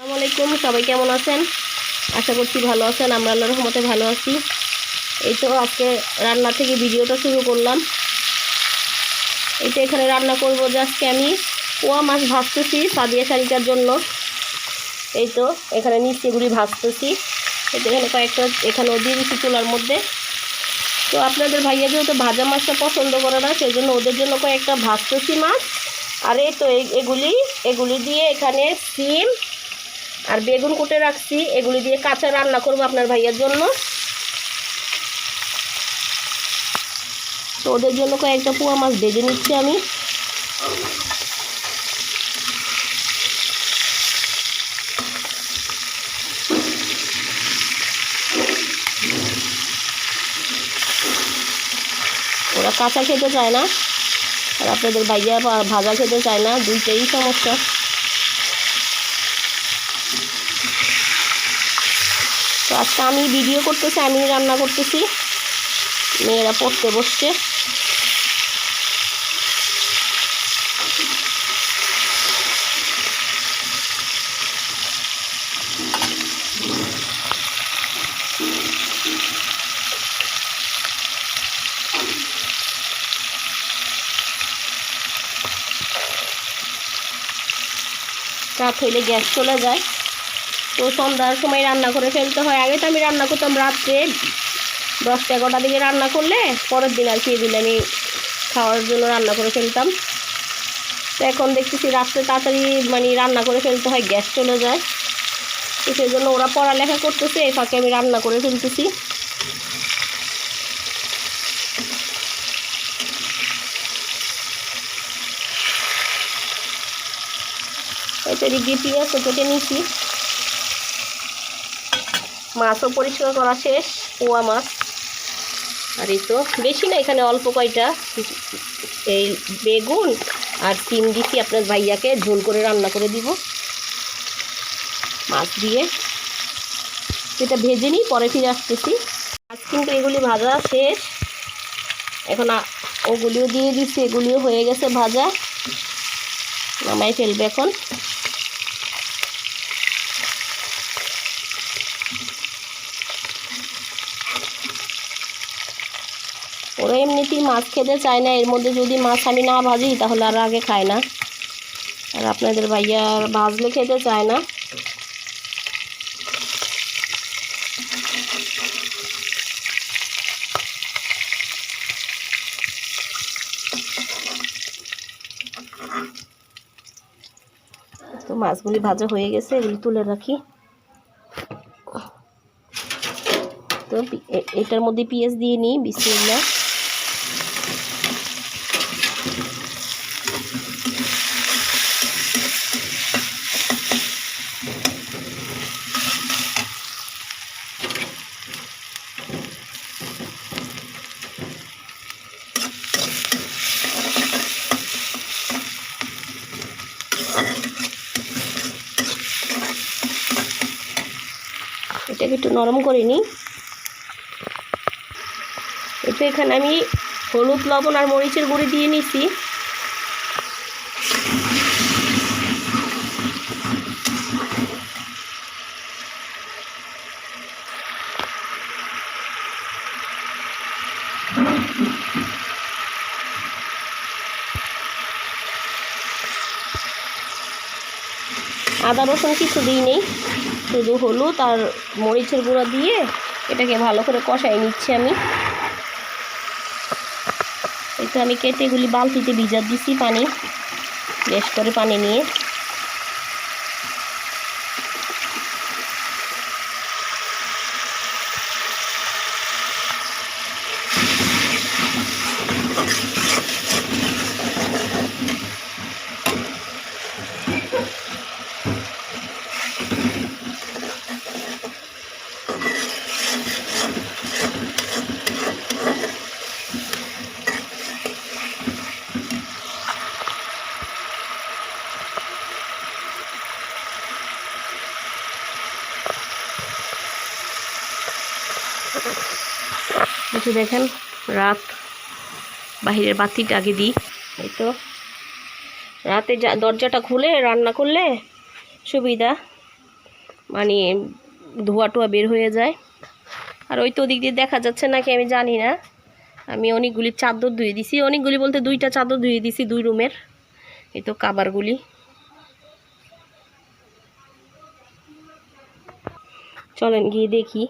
আসসালামু আলাইকুম, সবাই কেমন আছেন? আশা করছি ভালো আছেন, আমরা আল্লাহর রহমতে ভালো আছি। এই তো আজকে রান্না থেকে ভিডিওটা শুরু করলাম। এই তো এখানে রান্না করব যে আজকে আমি। পোয়া মাছ ভাজতেছি সাদিয়া শাড়িটার জন্য। এই তো এখানে নিচেগুলি ভাজতেছি। এই তো এখানে কয়েকটা এখানেও দিয়ে দিচ্ছি চুলার মধ্যে। তো আপনাদের ভাইয়া যেহেতু ভাজা মাছটা পছন্দ করে না সেই জন্য ওদের জন্য কয়েকটা ভাজতেছি মাছ। আর এই তো এগুলি এগুলি দিয়ে এখানে সিম আর বেগুন কুটে রাখছি, এগুলি দিয়ে কাঁচা রান্না করব আপনার ভাইয়ের জন্য। তো ওদের জন্য কয়েকটা পোয়া মাছ ভেজে নিচ্ছি আমি। ওরা কাঁচা খেতে চায় না, আর আপনাদের ভাইয়া ভাজা খেতে চায় না, দুইটাই সমস্যা। আজকে আমি ভিডিও করতেছি আমি রান্না করতেছি। মেয়েরা পড়তে বসছে। রাত হইলে গ্যাস চলে যায়। তো সন্ধ্যার সময় রান্না করে ফেলতে হয়। আগে তো আমি রান্না করতাম রাত্রে দশটা এগারোটা দিকে রান্না করলে পরের দিন আর কি এগুলো আমি খাওয়ার জন্য রান্না করে ফেলতাম। তো এখন দেখতেছি রাত্রে তাড়াতাড়ি মানে রান্না করে ফেলতে হয়, গ্যাস চলে যায়। তো সেই জন্য ওরা পড়ালেখা করতেছে, এই ফাঁকে আমি রান্না করে ফেলতেছি। এতে দিয়ে পেঁয়াজও কেটে নিয়েছি। মাছও পরিষ্কার করা শেষ, পোয়া মাছ। আর এই তো, বেশি না, এখানে অল্প কয়টা। এই বেগুন আর তিন দিছি আপনার ভাইয়াকে, ঝোল করে রান্না করে দিব। মাছ দিয়ে। এটা ভেজে নিই, পরে ফিরে আসতেছি। আজ কিন্তু এগুলি ভাজা শেষ। এখন ওগুলিও দিয়ে দিচ্ছি এগুলিও হয়ে গেছে ভাজা। নামাই ফেলবে এখন ওরা এমনিতেই মাছ খেতে চায় না, এর মধ্যে যদি মাছ আমি না ভাজি, তাহলে আর আগে খায় না। আর আপনাদের ভাইয়া ভাজলে খেতে চায় না। তো মাছগুলি ভাজা হয়ে গেছে, এগুলি তুলে রাখি। তো এটার মধ্যে পেঁয়াজ দিয়ে নিই বিসমিল্লা এটাকে একটু নরম করে নিই। এটা এখানে আমি হলুদ, লবণ আর মরিচের গুঁড়ি দিয়ে নিছি। আদা রসুন কিছু দিই নেই শুধু হলুদ আর মরিচের গুঁড়া দিয়ে এটাকে ভালো করে কষাই নিচ্ছি আমি। এই তো আমি কেটেগুলি বালতিতে ভিজা দিছি পানি, বেশ করে পানি নিয়ে। একটু দেখেন, রাত বাহিরের বাতিটা আগে দিই। এই তো। রাতে যা, দরজাটা খুলে, রান্না করলে সুবিধা। মানে ধোয়া টোয়া বের হয়ে যায়। আর ওই তো ওদিক দিয়ে দেখা যাচ্ছে নাকি, আমি জানি না। আমি অনেকগুলি চাদর ধুয়ে দিছি। অনেকগুলি বলতে দুইটা চাদর ধুয়ে দিছি দুই রুমের। এই তো কাবারগুলি। চলেন গিয়ে দেখি।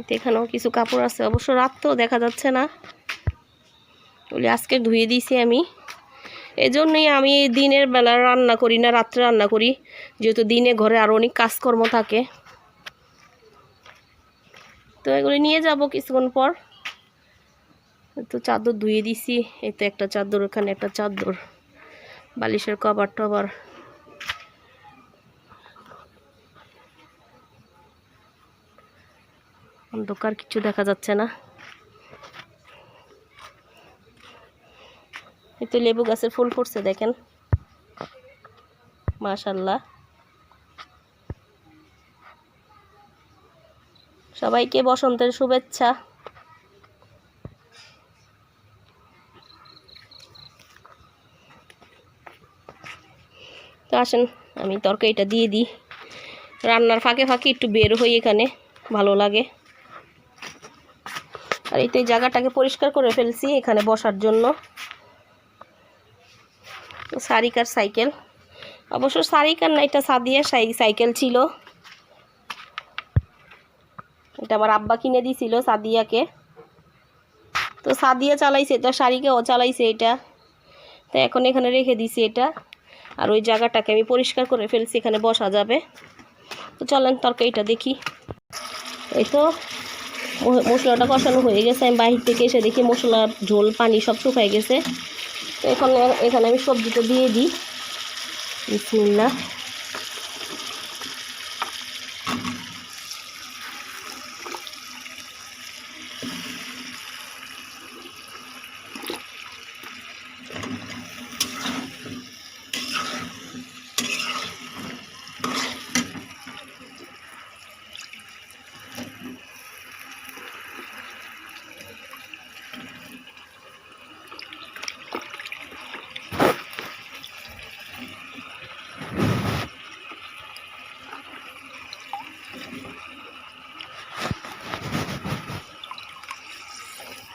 এতে এখানেও কিছু কাপড় আছে। অবশ্য রাত তো দেখা যাচ্ছে না। বলি আজকে ধুয়ে দিয়েছি আমি। এজন্যই আমি দিনের বেলা রান্না করি না, রাত্রে রান্না করি। যেহেতু দিনে ঘরে আরও অনেক কাজকর্ম থাকে। তো এগুলি নিয়ে যাব কিছুক্ষণ পর। তো চাদর ধুয়ে দিছি এই তো একটা চাদর, ওখানে একটা চাদর। বালিশের কভার টভার অন্ধকার কিছু দেখা যাচ্ছে না। এই তো লেবু গাছের ফুল ফুটছে, দেখেন। মাশাল্লাহ সবাইকে বসন্তের শুভেচ্ছা। তো আসেন, আমি তরকারিটা দিয়ে দিই। রান্নার ফাঁকে ফাঁকে একটু বের হই এখানে, ভালো লাগে। আর এই তো এই জায়গাটাকে পরিষ্কার করে ফেলছি এখানে বসার জন্য। সারিকার সাইকেল। অবশ্য সারিকার না, এটা সাদিয়া সাই- সাইকেল ছিল। এটা আমার আব্বা কিনে দিছিল সাদিয়াকে। তো সাদিয়া চালাইছে, তো শাড়িকে ও চালাইছে এটা। তো এখন এখানে রেখে দিছি এটা। আর ওই জায়গাটাকে আমি পরিষ্কার করে ফেলছি, এখানে বসা যাবে। তো চলেন তরকারিটা দেখি। এই তো মশলাটা কষানো হয়ে গেছে। আমি বাহির থেকে এসে দেখি মশলা ঝোল, পানি সব শুকাই গেছে। এখন এখানে আমি সবজিটা দিয়ে দিই। বিসমিল্লা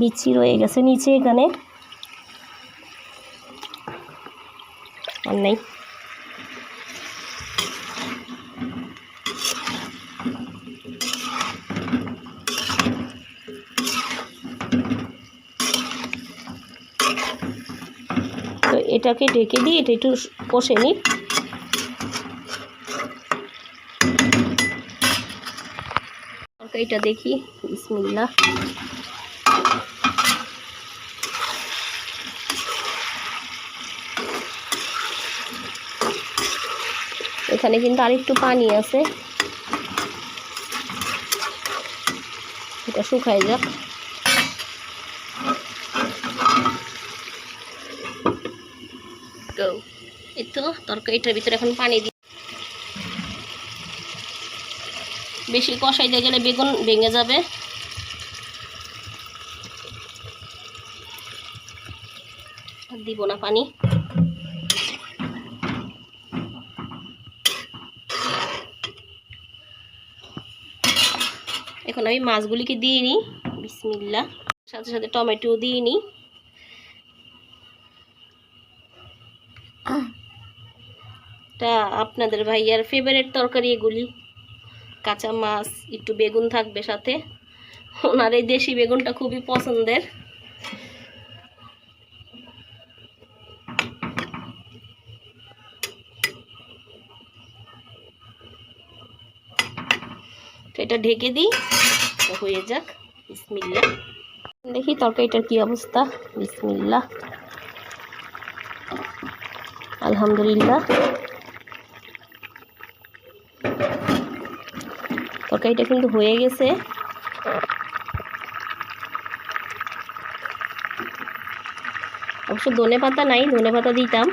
বিচি রয়ে গেছে নিচে এখানে। আর নেই। তো এটাকে ঢেকে দিই, এটা একটু কষে নিই। তরকারিটা দেখি বিসমিল্লা এখানে কিন্তু আরেকটু পানি আছে। এটা শুকাই যাক. এই তো তরকারিটার ভিতরে এখন পানি দিই বেশি কষাই দিয়ে গেলে বেগুন ভেঙে যাবে। দিব না পানি। এখন আমি মাছগুলিকে দিয়ে নিই। বিসমিল্লা সাথে সাথে টমেটো দিয়ে নিই। তা আপনাদের ভাইয়ার ফেভারিট তরকারি এগুলি? কাঁচা মাছ, একটু বেগুন থাকবে সাথে। ওনার এই দেশি বেগুনটা খুবই পছন্দের। এটা ঢেকে দিই। হয়ে যাক বিসমিল্লা দেখি তরকারিটার কি অবস্থা। বিসমিল্লা আলহামদুলিল্লাহ। তরকারিটা কিন্তু হয়ে গেছে। অবশ্য ধনে পাতা নাই ধনে পাতা দিতাম।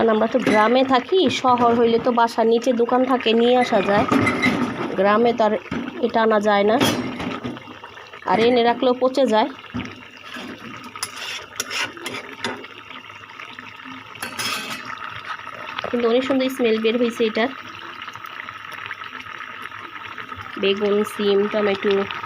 কারণ আমরা তো গ্রামে থাকি, শহর হইলে তো বাসার নিচে দোকান থাকে, নিয়ে আসা যায়। গ্রামে তার এটা আনা যায় না। আর এনে রাখলেও পচে যায়। কিন্তু অনেক সুন্দর স্মেল বের হয়েছে এটার। বেগুন, সিম, টমেটো।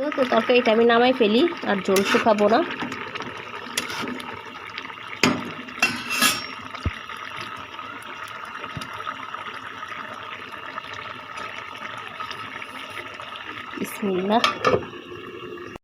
তো তরকারি তরকারিটা আমি নামাই ফেলি আর জল শুকাবো না।